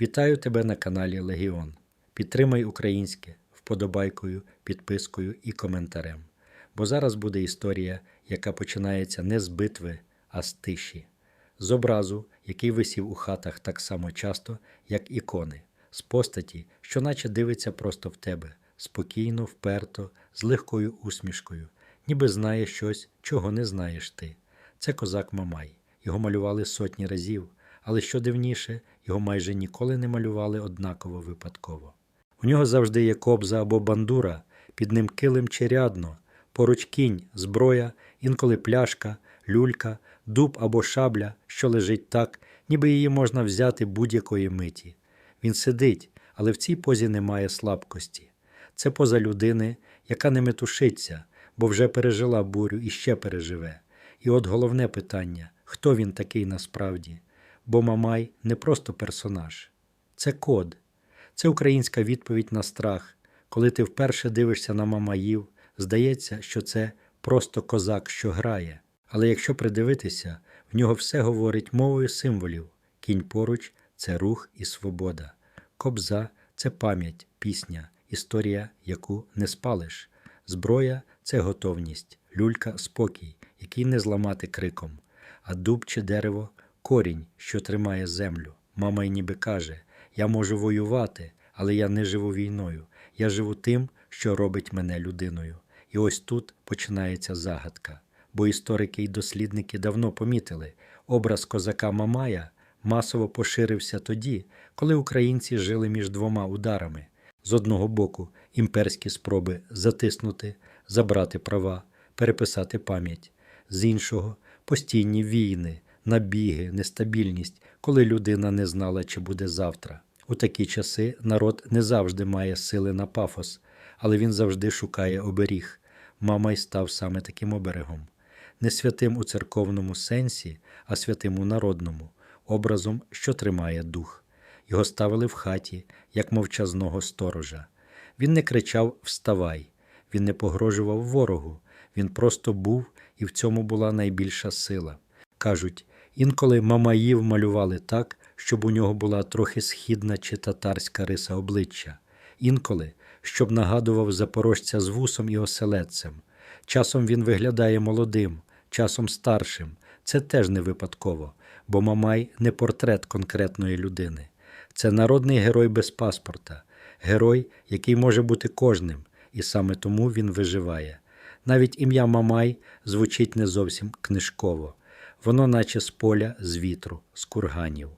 Вітаю тебе на каналі Легіон. Підтримай українське вподобайкою, підпискою і коментарем. Бо зараз буде історія, яка починається не з битви, а з тиші, з образу, який висів у хатах так само часто, як ікони, з постаті, що наче дивиться просто в тебе, спокійно, вперто, з легкою усмішкою, ніби знає щось, чого не знаєш ти. Це козак Мамай. Його малювали сотні разів, але що дивніше, його майже ніколи не малювали однаково випадково. У нього завжди є кобза або бандура, під ним килим чи рядно, поруч кінь, зброя, інколи пляшка, люлька, дуб або шабля, що лежить так, ніби її можна взяти будь-якої миті. Він сидить, але в цій позі немає слабкості. Це поза людини, яка не метушиться, бо вже пережила бурю і ще переживе. І от головне питання хто він такий насправді? Бо Мамай не просто персонаж, це код, це українська відповідь на страх. Коли ти вперше дивишся на Мамаїв, здається, що це просто козак, що грає. Але якщо придивитися, в нього все говорить мовою символів. Кінь поруч це рух і свобода. Кобза це пам'ять, пісня, історія, яку не спалиш. Зброя це готовність, люлька спокій, який не зламати криком, а дуб чи дерево корінь, що тримає землю. Мама й ніби каже: Я можу воювати, але я не живу війною. Я живу тим, що робить мене людиною. І ось тут починається загадка. Бо історики й дослідники давно помітили, образ козака Мамая масово поширився тоді, коли українці жили між двома ударами. З одного боку, імперські спроби затиснути, забрати права, переписати пам'ять, з іншого постійні війни, набіги, нестабільність, коли людина не знала, чи буде завтра. У такі часи народ не завжди має сили на пафос, але він завжди шукає оберіг. Мама й став саме таким оберегом. Не святим у церковному сенсі, а святим у народному, образом, що тримає дух. Його ставили в хаті, як мовчазного сторожа. Він не кричав Вставай, він не погрожував ворогу, він просто був, і в цьому була найбільша сила. Кажуть, інколи мамаїв малювали так, щоб у нього була трохи східна чи татарська риса обличчя, інколи, щоб нагадував запорожця з вусом і оселедцем. Часом він виглядає молодим, часом старшим. Це теж не випадково, бо Мамай не портрет конкретної людини. Це народний герой без паспорта, герой, який може бути кожним, і саме тому він виживає. Навіть ім'я Мамай звучить не зовсім книжково, воно наче з поля, з вітру, з курганів.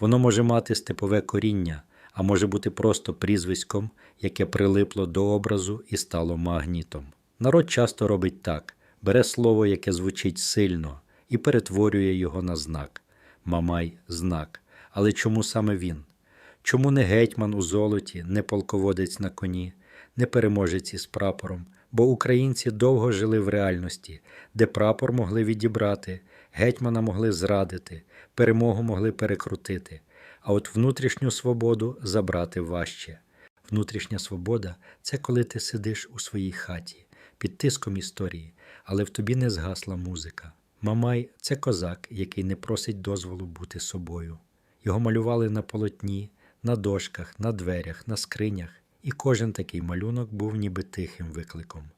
Воно може мати степове коріння, а може бути просто прізвиськом, яке прилипло до образу і стало магнітом. Народ часто робить так: бере слово, яке звучить сильно, і перетворює його на знак. Мамай знак. Але чому саме він? Чому не гетьман у золоті, не полководець на коні, не переможець із прапором? Бо українці довго жили в реальності, де прапор могли відібрати, гетьмана могли зрадити, перемогу могли перекрутити, а от внутрішню свободу забрати важче. Внутрішня свобода це коли ти сидиш у своїй хаті, під тиском історії, але в тобі не згасла музика. Мамай це козак, який не просить дозволу бути собою. Його малювали на полотні, на дошках, на дверях, на скринях, і кожен такий малюнок був ніби тихим викликом.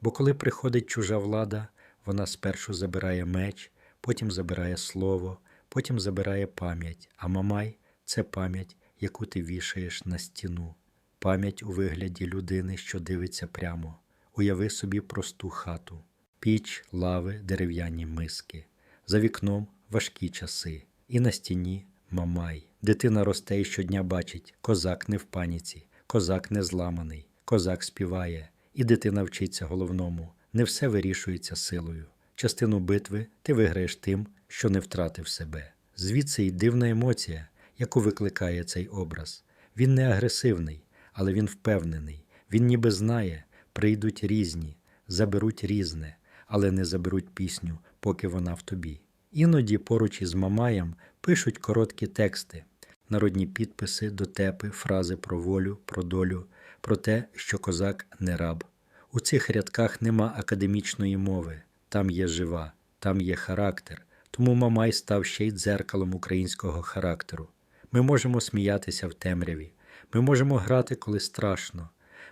Бо коли приходить чужа влада, вона спершу забирає меч, потім забирає слово, потім забирає пам'ять, а мамай це пам'ять, яку ти вішаєш на стіну, пам'ять у вигляді людини, що дивиться прямо. Уяви собі просту хату, піч, лави, дерев'яні миски, за вікном важкі часи, і на стіні мамай. Дитина росте і щодня бачить, козак не в паніці, козак не зламаний, козак співає, і дитина вчиться головному. Не все вирішується силою. Частину битви ти виграєш тим, що не втратив себе. Звідси й дивна емоція, яку викликає цей образ. Він не агресивний, але він впевнений. Він ніби знає, прийдуть різні, заберуть різне, але не заберуть пісню, поки вона в тобі. Іноді поруч із Мамаєм пишуть короткі тексти, народні підписи, дотепи, фрази про волю, про долю, про те, що козак не раб. У цих рядках нема академічної мови, там є жива, там є характер, тому Мамай став ще й дзеркалом українського характеру. Ми можемо сміятися в темряві. Ми можемо грати, коли страшно.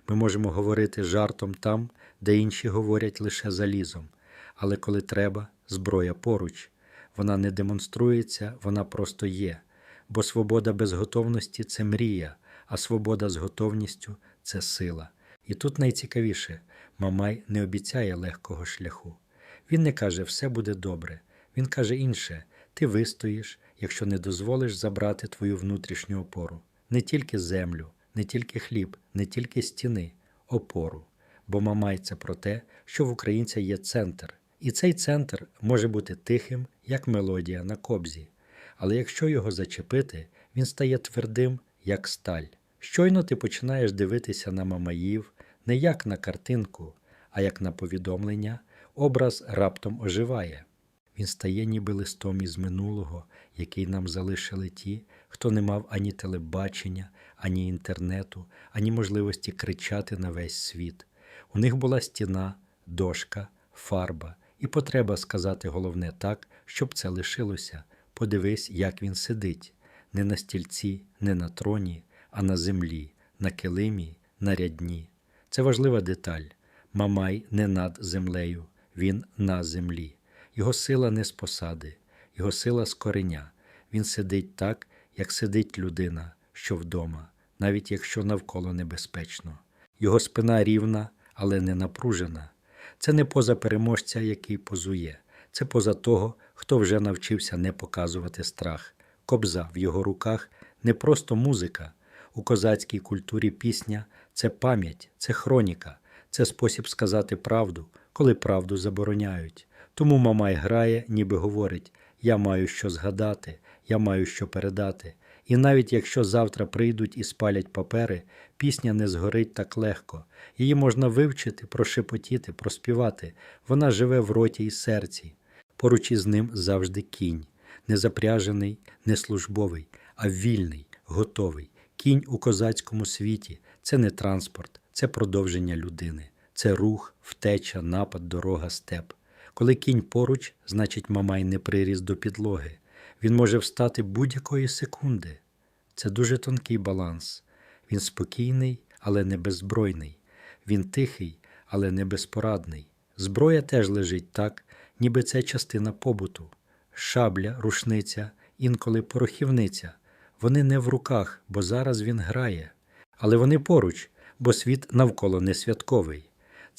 Ми можемо говорити жартом там, де інші говорять лише залізом. Але коли треба, зброя поруч. Вона не демонструється, вона просто є. Бо свобода без готовності це мрія, а свобода з готовністю це сила. І тут найцікавіше Мамай не обіцяє легкого шляху. Він не каже, все буде добре. Він каже інше: ти вистоїш, якщо не дозволиш забрати твою внутрішню опору. Не тільки землю, не тільки хліб, не тільки стіни, опору. Бо це про те, що в українця є центр. І цей центр може бути тихим, як мелодія на кобзі. Але якщо його зачепити, він стає твердим, як сталь. Щойно ти починаєш дивитися на мамаїв не як на картинку, а як на повідомлення, образ раптом оживає. Він стає ніби листом із минулого, який нам залишили ті, хто не мав ані телебачення, ані інтернету, ані можливості кричати на весь світ. У них була стіна, дошка, фарба і потреба сказати головне так, щоб це лишилося. Подивись, як він сидить, не на стільці, не на троні, а на землі, на килимі, на рядні. Це важлива деталь. Мамай не над землею, він на землі. Його сила не з посади, його сила з кореня. Він сидить так, як сидить людина, що вдома, навіть якщо навколо небезпечно. Його спина рівна, але не напружена. Це не поза переможця, який позує, це поза того, хто вже навчився не показувати страх. Кобза в його руках не просто музика. У козацькій культурі пісня це пам'ять, це хроніка, це спосіб сказати правду, коли правду забороняють. Тому Мамай грає, ніби говорить: Я маю що згадати, я маю що передати. І навіть якщо завтра прийдуть і спалять папери, пісня не згорить так легко. Її можна вивчити, прошепотіти, проспівати. Вона живе в роті і серці. Поруч із ним завжди кінь, не запряжений, не службовий, а вільний, готовий. Кінь у козацькому світі це не транспорт, це продовження людини, це рух, втеча, напад, дорога, степ. Коли кінь поруч, значить Мамай не приріс до підлоги. Він може встати будь-якої секунди. Це дуже тонкий баланс. Він спокійний, але не беззбройний. Він тихий, але не безпорадний. Зброя теж лежить так, ніби це частина побуту. Шабля, рушниця, інколи порохівниця. Вони не в руках, бо зараз він грає. Але вони поруч, бо світ навколо не святковий.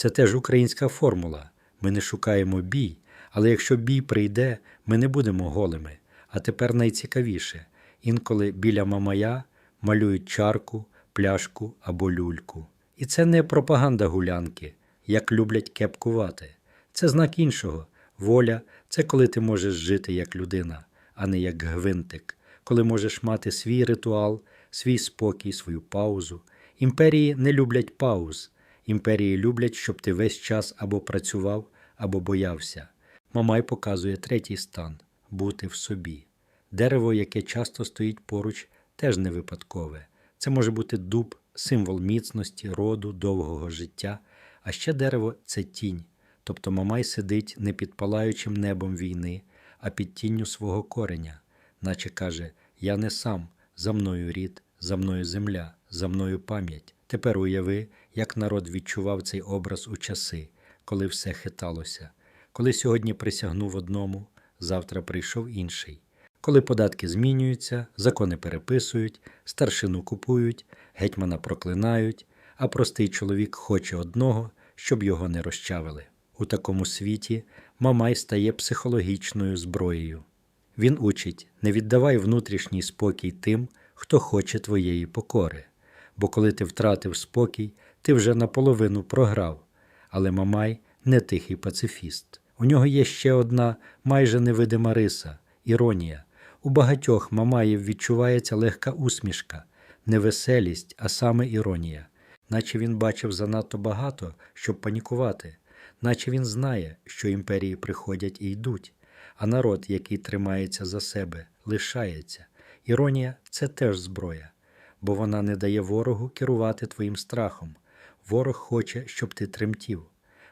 Це теж українська формула. Ми не шукаємо бій, але якщо бій прийде, ми не будемо голими. А тепер найцікавіше інколи біля мамая малюють чарку, пляшку або люльку. І це не пропаганда гулянки, як люблять кепкувати. Це знак іншого. Воля це коли ти можеш жити як людина, а не як гвинтик, коли можеш мати свій ритуал, свій спокій, свою паузу. Імперії не люблять пауз. Імперії люблять, щоб ти весь час або працював, або боявся. Мамай показує третій стан бути в собі. Дерево, яке часто стоїть поруч, теж не випадкове. Це може бути дуб, символ міцності, роду, довгого життя, а ще дерево це тінь. Тобто Мамай сидить не під палаючим небом війни, а під тінню свого кореня, наче каже: Я не сам, за мною рід, за мною земля, за мною пам'ять. Тепер уяви, як народ відчував цей образ у часи, коли все хиталося, коли сьогодні присягнув одному, завтра прийшов інший. Коли податки змінюються, закони переписують, старшину купують, гетьмана проклинають, а простий чоловік хоче одного, щоб його не розчавили. У такому світі Мамай стає психологічною зброєю. Він учить не віддавай внутрішній спокій тим, хто хоче твоєї покори. Бо коли ти втратив спокій, ти вже наполовину програв. Але Мамай не тихий пацифіст. У нього є ще одна майже невидима риса іронія. У багатьох Мамаїв відчувається легка усмішка, не веселість, а саме іронія, наче він бачив занадто багато, щоб панікувати, наче він знає, що імперії приходять і йдуть, а народ, який тримається за себе, лишається. Іронія це теж зброя, бо вона не дає ворогу керувати твоїм страхом. Ворог хоче, щоб ти тремтів.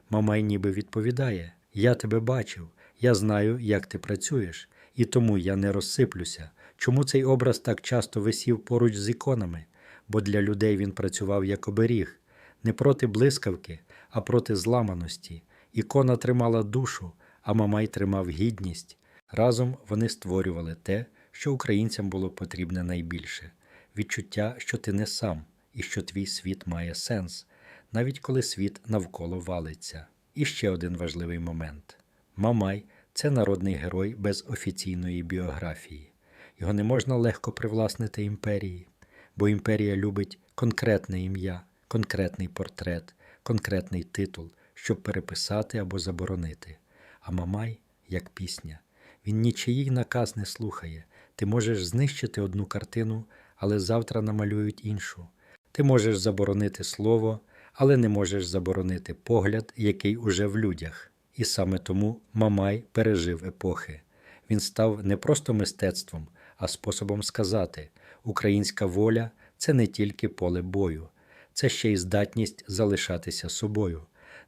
Мамай ніби відповідає: Я тебе бачив, я знаю, як ти працюєш, і тому я не розсиплюся. Чому цей образ так часто висів поруч з іконами? Бо для людей він працював як оберіг, не проти блискавки, а проти зламаності. Ікона тримала душу, а Мамай тримав гідність. Разом вони створювали те, що українцям було потрібне найбільше відчуття, що ти не сам і що твій світ має сенс, навіть коли світ навколо валиться. І ще один важливий момент: Мамай це народний герой без офіційної біографії. Його не можна легко привласнити імперії, бо імперія любить конкретне ім'я, конкретний портрет, конкретний титул, щоб переписати або заборонити. А Мамай як пісня. Він нічиїй наказ не слухає. Ти можеш знищити одну картину, але завтра намалюють іншу. Ти можеш заборонити слово, але не можеш заборонити погляд, який уже в людях. І саме тому Мамай пережив епохи. Він став не просто мистецтвом, а способом сказати: українська воля це не тільки поле бою, це ще й здатність залишатися собою,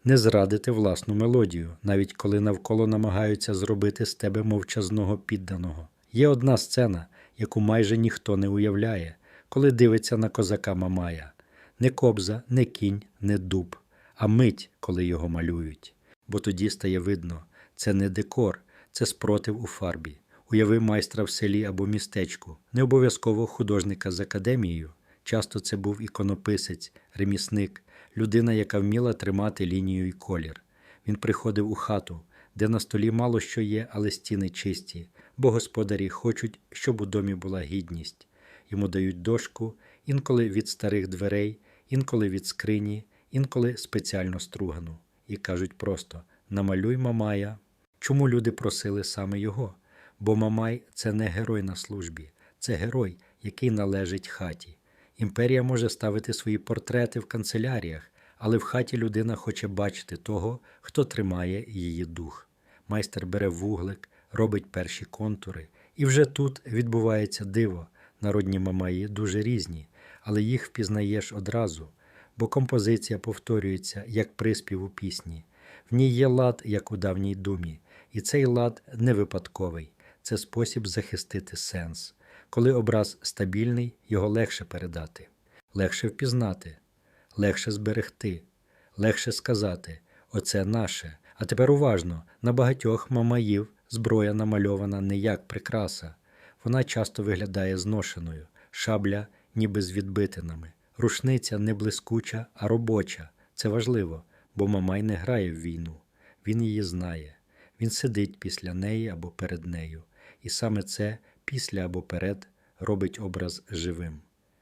не зрадити власну мелодію, навіть коли навколо намагаються зробити з тебе мовчазного підданого. Є одна сцена, яку майже ніхто не уявляє, коли дивиться на козака Мамая. Не кобза, не кінь, не дуб, а мить, коли його малюють. Бо тоді стає видно, це не декор, це спротив у фарбі. Уяви майстра в селі або містечку, не обов'язково художника з академією. Часто це був іконописець, ремісник, людина, яка вміла тримати лінію і колір. Він приходив у хату, де на столі мало що є, але стіни чисті, бо господарі хочуть, щоб у домі була гідність. Йому дають дошку, інколи від старих дверей, інколи від скрині, інколи спеціально стругану. І кажуть просто: намалюй Мамая. Чому люди просили саме його? Бо Мамай це не герой на службі, це герой, який належить хаті. Імперія може ставити свої портрети в канцеляріях, але в хаті людина хоче бачити того, хто тримає її дух. Майстер бере вуглик, робить перші контури, і вже тут відбувається диво. Народні мамаї дуже різні, але їх впізнаєш одразу, бо композиція повторюється як приспів у пісні. В ній є лад, як у давній думі, і цей лад не випадковий, це спосіб захистити сенс. Коли образ стабільний, його легше передати, легше впізнати, легше зберегти, легше сказати оце наше. А тепер уважно, на багатьох мамаїв зброя намальована не як прикраса. Вона часто виглядає зношеною, шабля ніби з відбитинами. Рушниця не блискуча, а робоча. Це важливо, бо Мамай не грає в війну. Він її знає. Він сидить після неї або перед нею. І саме це після або перед робить образ живим.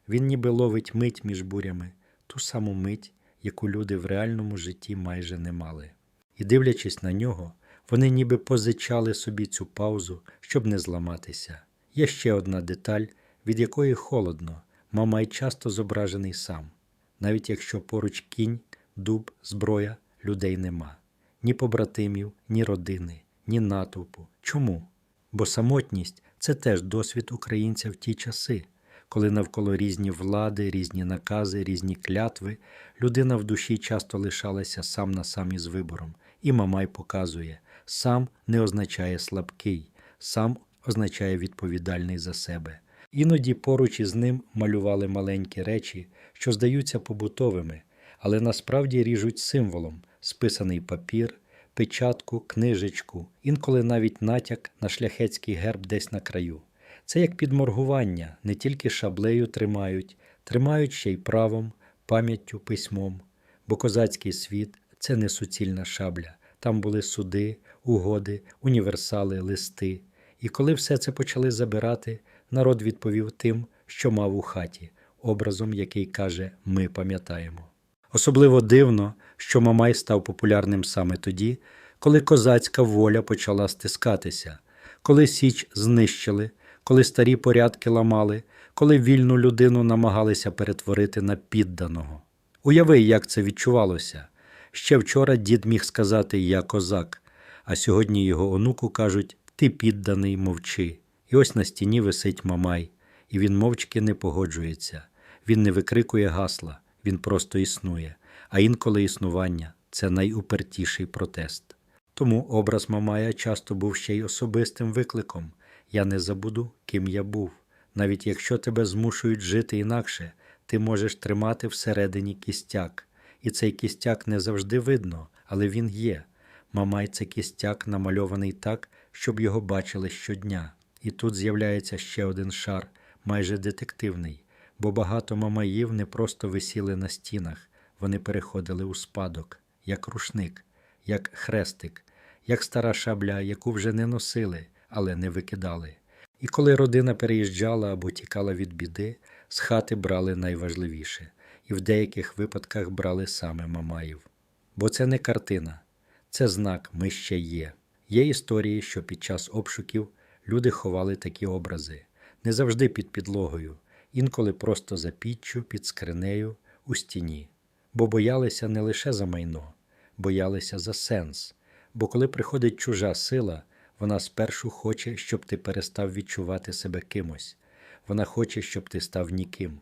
Він ніби ловить мить між бурями, ту саму мить, яку люди в реальному житті майже не мали. І дивлячись на нього, вони ніби позичали собі цю паузу, щоб не зламатися. Є ще одна деталь, від якої холодно, Мамай часто зображений сам, навіть якщо поруч кінь, дуб, зброя, людей нема, ні побратимів, ні родини, ні натовпу. Чому? Бо самотність це теж досвід українця в ті часи, коли навколо різні влади, різні накази, різні клятви, людина в душі часто лишалася сам на сам із вибором, і Мамай показує, сам не означає слабкий, сам означає відповідальний за себе. Іноді поруч із ним малювали маленькі речі, що здаються побутовими, але насправді ріжуть символом списаний папір, печатку, книжечку, інколи навіть натяк на шляхетський герб десь на краю. Це як підморгування, не тільки шаблею тримають, тримають ще й правом, пам'яттю, письмом. Бо козацький світ це не суцільна шабля. Там були суди, угоди, універсали, листи. І коли все це почали забирати, народ відповів тим, що мав у хаті, образом, який каже Ми пам'ятаємо. Особливо дивно, що Мамай став популярним саме тоді, коли козацька воля почала стискатися, коли Січ знищили, коли старі порядки ламали, коли вільну людину намагалися перетворити на підданого. Уяви, як це відчувалося. Ще вчора дід міг сказати Я козак, а сьогодні його онуку кажуть Ти підданий мовчи. І ось на стіні висить Мамай, і він мовчки не погоджується. Він не викрикує гасла, він просто існує, а інколи існування це найупертіший протест. Тому образ Мамая часто був ще й особистим викликом я не забуду, ким я був. Навіть якщо тебе змушують жити інакше, ти можеш тримати всередині кістяк. І цей кістяк не завжди видно, але він є. Мамай це кістяк намальований так, щоб його бачили щодня. І тут з'являється ще один шар, майже детективний, бо багато мамаїв не просто висіли на стінах, вони переходили у спадок, як рушник, як хрестик, як стара шабля, яку вже не носили, але не викидали. І коли родина переїжджала або тікала від біди, з хати брали найважливіше, і в деяких випадках брали саме Мамаїв. Бо це не картина, це знак ми ще є. Є історії, що під час обшуків люди ховали такі образи, не завжди під підлогою, інколи просто за піччю, під скринею, у стіні, бо боялися не лише за майно, боялися за сенс. Бо коли приходить чужа сила, вона спершу хоче, щоб ти перестав відчувати себе кимось. Вона хоче, щоб ти став ніким.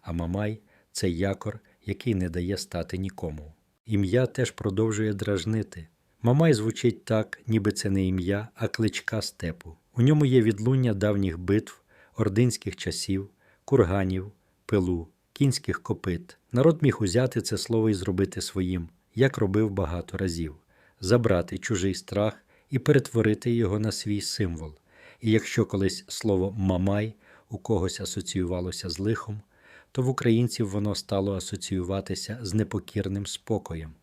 А Мамай це якор, який не дає стати нікому. Ім'я теж продовжує дражнити. Мамай звучить так, ніби це не ім'я, а кличка степу. У ньому є відлуння давніх битв, ординських часів, курганів, пилу, кінських копит. Народ міг узяти це слово і зробити своїм, як робив багато разів, забрати чужий страх і перетворити його на свій символ. І якщо колись слово мамай у когось асоціювалося з лихом, то в українців воно стало асоціюватися з непокірним спокоєм.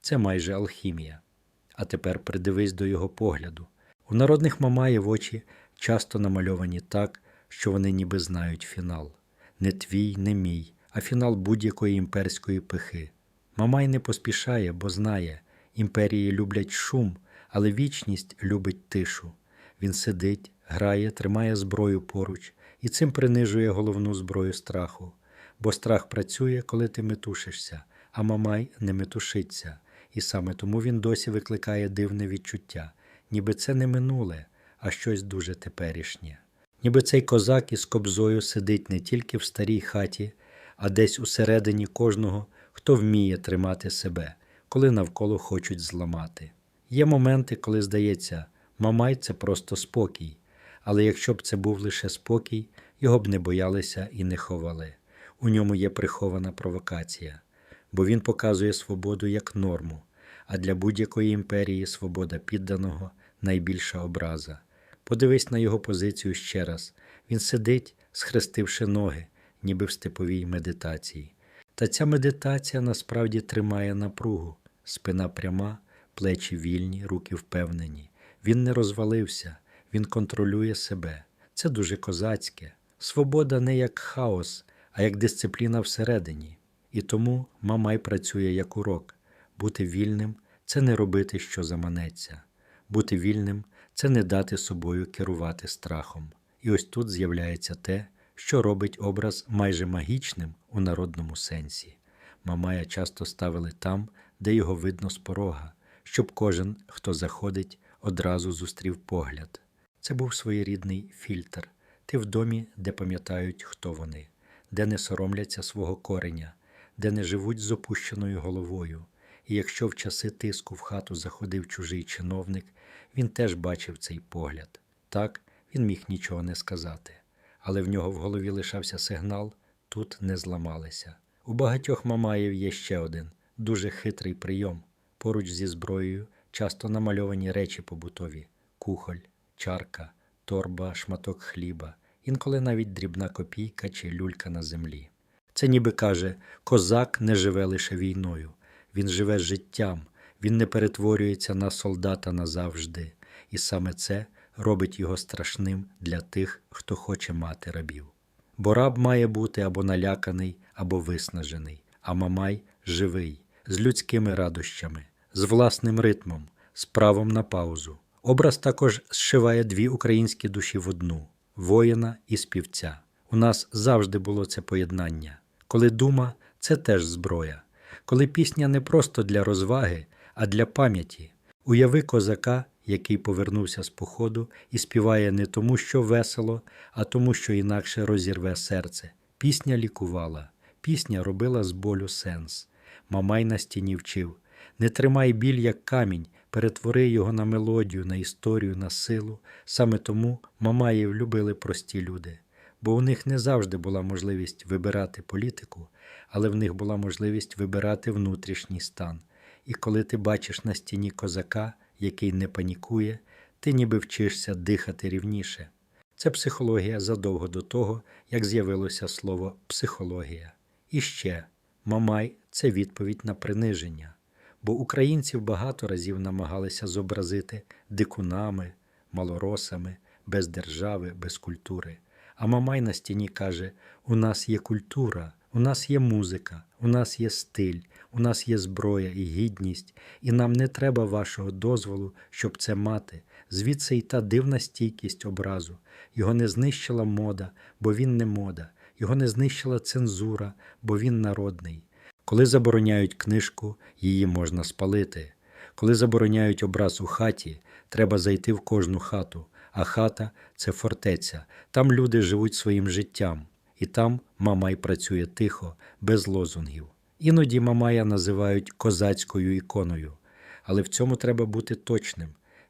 Це майже алхімія. А тепер придивись до його погляду. У народних мамаїв очі часто намальовані так, що вони ніби знають фінал. Не твій, не мій, а фінал будь-якої імперської пихи. Мамай не поспішає, бо знає, імперії люблять шум, але вічність любить тишу. Він сидить, грає, тримає зброю поруч і цим принижує головну зброю страху. Бо страх працює, коли ти метушишся, а мамай не метушиться, і саме тому він досі викликає дивне відчуття, ніби це не минуле, а щось дуже теперішнє. Ніби цей козак із кобзою сидить не тільки в старій хаті, а десь усередині кожного, хто вміє тримати себе, коли навколо хочуть зламати. Є моменти, коли здається, мамай це просто спокій, але якщо б це був лише спокій, його б не боялися і не ховали. У ньому є прихована провокація, бо він показує свободу як норму, а для будь-якої імперії свобода підданого найбільша образа. Подивись на його позицію ще раз він сидить, схрестивши ноги, ніби в степовій медитації. Та ця медитація насправді тримає напругу, спина пряма, плечі вільні, руки впевнені. Він не розвалився, він контролює себе. Це дуже козацьке. Свобода не як хаос, а як дисципліна всередині. І тому Мамай працює як урок. Бути вільним це не робити, що заманеться. Бути вільним це не дати собою керувати страхом. І ось тут з'являється те, що робить образ майже магічним у народному сенсі. Мамая часто ставили там, де його видно з порога, щоб кожен, хто заходить, одразу зустрів погляд. Це був своєрідний фільтр. Ти в домі, де пам'ятають, хто вони, де не соромляться свого кореня, де не живуть з опущеною головою. І якщо в часи тиску в хату заходив чужий чиновник, він теж бачив цей погляд. Так, він міг нічого не сказати, але в нього в голові лишався сигнал тут не зламалися. У багатьох мамаїв є ще один дуже хитрий прийом. Поруч зі зброєю часто намальовані речі побутові: кухоль, чарка, торба, шматок хліба, інколи навіть дрібна копійка чи люлька на землі. Це ніби каже, козак не живе лише війною, він живе життям, він не перетворюється на солдата назавжди, і саме це робить його страшним для тих, хто хоче мати рабів. Бо раб має бути або наляканий, або виснажений, а мамай живий, з людськими радощами, з власним ритмом, з правом на паузу. Образ також зшиває дві українські душі в одну воїна і співця. У нас завжди було це поєднання. Коли дума це теж зброя, коли пісня не просто для розваги, а для пам'яті. Уяви козака, який повернувся з походу і співає не тому, що весело, а тому, що інакше розірве серце. Пісня лікувала, пісня робила з болю сенс. Мамай на стіні вчив не тримай біль як камінь, перетвори його на мелодію, на історію, на силу. Саме тому Мамаїв любили прості люди, бо у них не завжди була можливість вибирати політику, але в них була можливість вибирати внутрішній стан. І коли ти бачиш на стіні козака, який не панікує, ти ніби вчишся дихати рівніше. Це психологія задовго до того, як з'явилося слово психологія. І ще Мамай це відповідь на приниження, бо українців багато разів намагалися зобразити дикунами, малоросами, без держави, без культури. А Мамай на стіні каже: у нас є культура, у нас є музика, у нас є стиль, у нас є зброя і гідність, і нам не треба вашого дозволу, щоб це мати. Звідси й та дивна стійкість образу. Його не знищила мода, бо він не мода, його не знищила цензура, бо він народний. Коли забороняють книжку, її можна спалити. Коли забороняють образ у хаті, треба зайти в кожну хату, а хата це фортеця. Там люди живуть своїм життям, і там Мамай працює тихо, без лозунгів. Іноді Мамая називають козацькою іконою, але в цьому треба бути точним.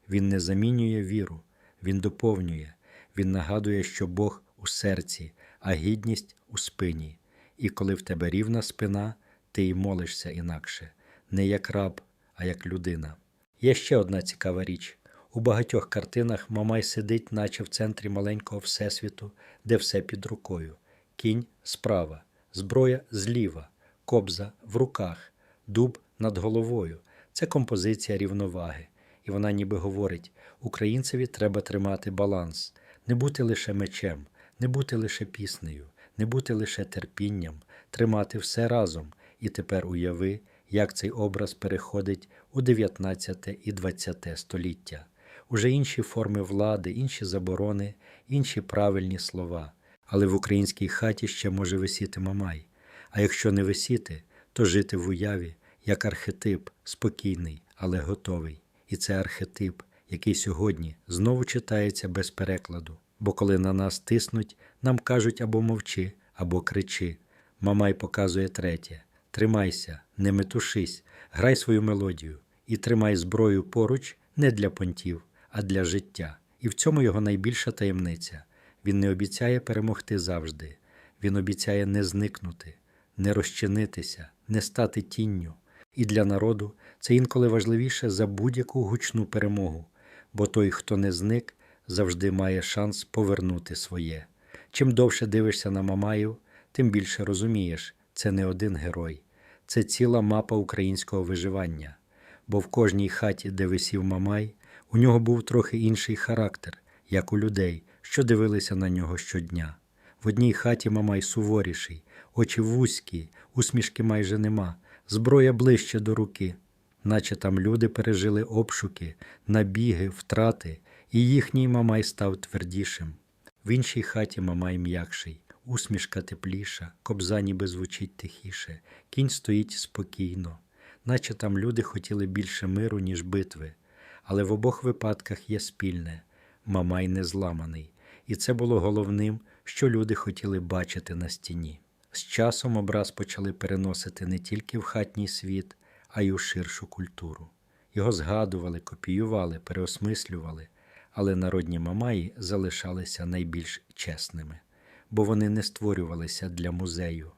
Він не замінює віру, він доповнює, він нагадує, що Бог у серці, а гідність у спині. І коли в тебе рівна спина, ти й молишся інакше, не як раб, а як людина. Є ще одна цікава річ. У багатьох картинах Мамай сидить, наче в центрі маленького всесвіту, де все під рукою. Кінь справа, зброя зліва, кобза в руках, дуб над головою. Це композиція рівноваги. І вона ніби говорить: українцеві треба тримати баланс, не бути лише мечем, не бути лише піснею, не бути лише терпінням, тримати все разом. І тепер уяви, як цей образ переходить у 19 і 20 століття. Уже інші форми влади, інші заборони, інші правильні слова. Але в українській хаті ще може висіти Мамай. А якщо не висіти, то жити в уяві як архетип, спокійний, але готовий. І це архетип, який сьогодні знову читається без перекладу. Бо коли на нас тиснуть, нам кажуть або мовчи, або кричи. Мамай показує третє: тримайся, не метушись, грай свою мелодію і тримай зброю поруч не для понтів, а для життя. І в цьому його найбільша таємниця. Він не обіцяє перемогти завжди, він обіцяє не зникнути, не розчинитися, не стати тінню. І для народу це інколи важливіше за будь-яку гучну перемогу, бо той, хто не зник, завжди має шанс повернути своє. Чим довше дивишся на Мамаїв, тим більше розумієш, це не один герой, це ціла мапа українського виживання. Бо в кожній хаті, де висів Мамай, у нього був трохи інший характер, як у людей, що дивилися на нього щодня. В одній хаті Мамай суворіший, очі вузькі, усмішки майже нема, зброя ближче до руки, наче там люди пережили обшуки, набіги, втрати, і їхній Мамай став твердішим. В іншій хаті Мамай м'якший, усмішка тепліша, кобза ніби звучить тихіше, кінь стоїть спокійно, наче там люди хотіли більше миру, ніж битви. Але в обох випадках є спільне Мамай не зламаний, і це було головним, що люди хотіли бачити на стіні. З часом образ почали переносити не тільки в хатній світ, а й у ширшу культуру. Його згадували, копіювали, переосмислювали, але народні мамаї залишалися найбільш чесними, бо вони не створювалися для музею,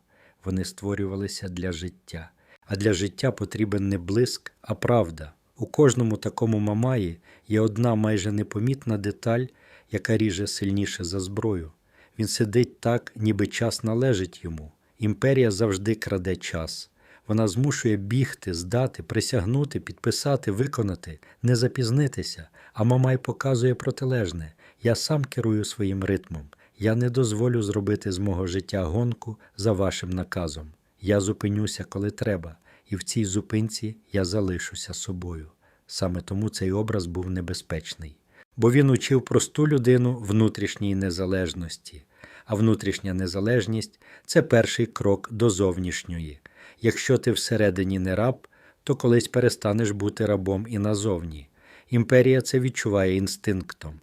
вони створювалися для життя. А для життя потрібен не блиск, а правда. У кожному такому мамаї є одна майже непомітна деталь, яка ріже сильніше за зброю. Він сидить так, ніби час належить йому. Імперія завжди краде час. Вона змушує бігти, здати, присягнути, підписати, виконати, не запізнитися. А Мамай показує протилежне: я сам керую своїм ритмом. Я не дозволю зробити з мого життя гонку за вашим наказом. Я зупинюся, коли треба, і в цій зупинці я залишуся собою. Саме тому цей образ був небезпечний, бо він учив просту людину внутрішній незалежності, а внутрішня незалежність це перший крок до зовнішньої. Якщо ти всередині не раб, то колись перестанеш бути рабом і назовні. Імперія це відчуває інстинктом.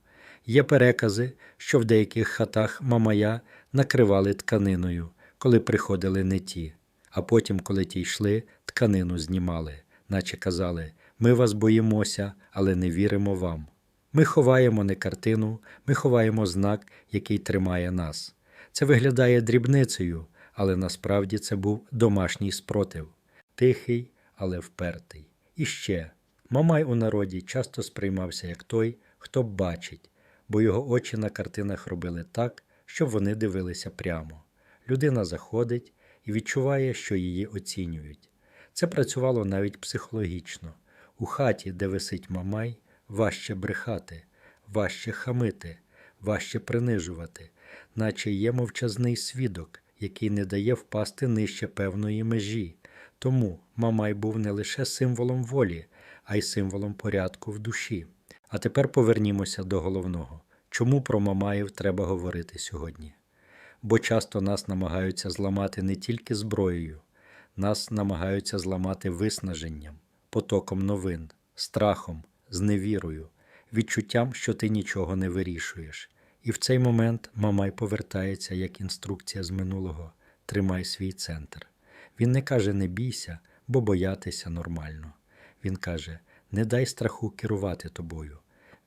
Є перекази, що в деяких хатах мамая накривали тканиною, коли приходили не ті, а потім, коли ті йшли, тканину знімали, наче казали ми вас боїмося, але не віримо вам. Ми ховаємо не картину, ми ховаємо знак, який тримає нас. Це виглядає дрібницею, але насправді це був домашній спротив, тихий, але впертий. І ще Мамай у народі часто сприймався як той, хто бачить, бо його очі на картинах робили так, щоб вони дивилися прямо. Людина заходить і відчуває, що її оцінюють. Це працювало навіть психологічно. У хаті, де висить мамай, важче брехати, важче хамити, важче принижувати, наче є мовчазний свідок, який не дає впасти нижче певної межі. Тому мамай був не лише символом волі, а й символом порядку в душі. А тепер повернімося до головного. Чому про мамаїв треба говорити сьогодні? Бо часто нас намагаються зламати не тільки зброєю, нас намагаються зламати виснаженням, потоком новин, страхом, зневірою, відчуттям, що ти нічого не вирішуєш. І в цей момент Мамай повертається як інструкція з минулого тримай свій центр. Він не каже не бійся, бо боятися нормально. Він каже не дай страху керувати тобою.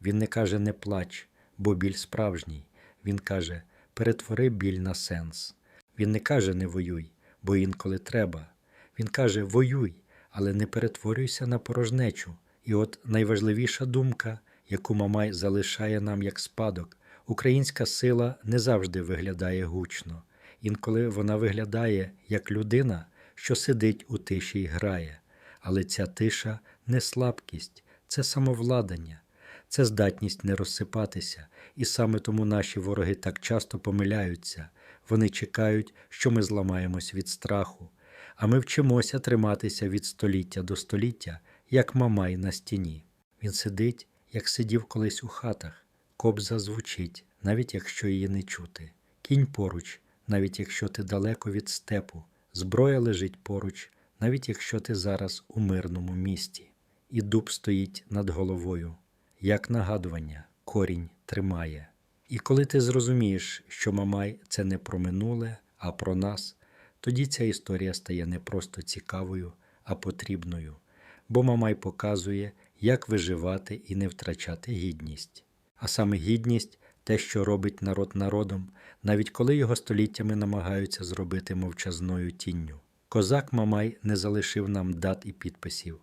Він не каже не плач, бо біль справжній. Він каже перетвори біль на сенс. Він не каже не воюй, бо інколи треба. Він каже воюй, але не перетворюйся на порожнечу. І от найважливіша думка, яку Мамай залишає нам як спадок, українська сила не завжди виглядає гучно. Інколи вона виглядає як людина, що сидить у тиші й грає. Але ця тиша не слабкість, це самовладання, це здатність не розсипатися, і саме тому наші вороги так часто помиляються. Вони чекають, що ми зламаємось від страху, а ми вчимося триматися від століття до століття, як мамай на стіні. Він сидить, як сидів колись у хатах, кобза звучить, навіть якщо її не чути. Кінь поруч, навіть якщо ти далеко від степу, зброя лежить поруч, навіть якщо ти зараз у мирному місті, і дуб стоїть над головою, як нагадування, корінь тримає. І коли ти зрозумієш, що Мамай це не про минуле, а про нас, тоді ця історія стає не просто цікавою, а потрібною, бо Мамай показує, як виживати і не втрачати гідність. А саме гідність те, що робить народ народом, навіть коли його століттями намагаються зробити мовчазною тінню. Козак Мамай не залишив нам дат і підписів.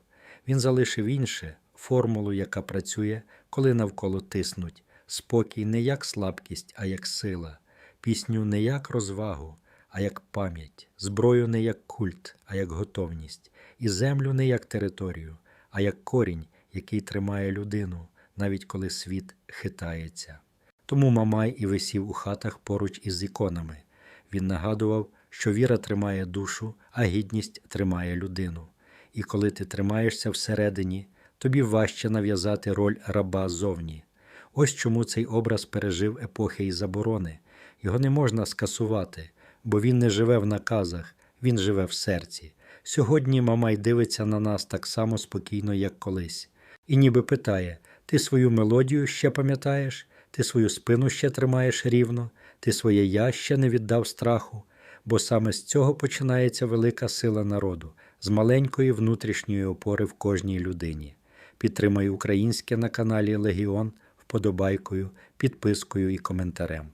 Він залишив інше формулу, яка працює, коли навколо тиснуть, спокій не як слабкість, а як сила, пісню не як розвагу, а як пам'ять, зброю не як культ, а як готовність, і землю не як територію, а як корінь, який тримає людину, навіть коли світ хитається. Тому Мамай і висів у хатах поруч із іконами. Він нагадував, що віра тримає душу, а гідність тримає людину. І коли ти тримаєшся всередині, тобі важче нав'язати роль раба зовні. Ось чому цей образ пережив епохи і заборони. Його не можна скасувати, бо він не живе в наказах, він живе в серці. Сьогодні Мамай дивиться на нас так само спокійно, як колись, і ніби питає: ти свою мелодію ще пам'ятаєш, ти свою спину ще тримаєш рівно, ти своє я ще не віддав страху, бо саме з цього починається велика сила народу, з маленької внутрішньої опори в кожній людині. Підтримай українське на каналі Легіон вподобайкою, підпискою і коментарем.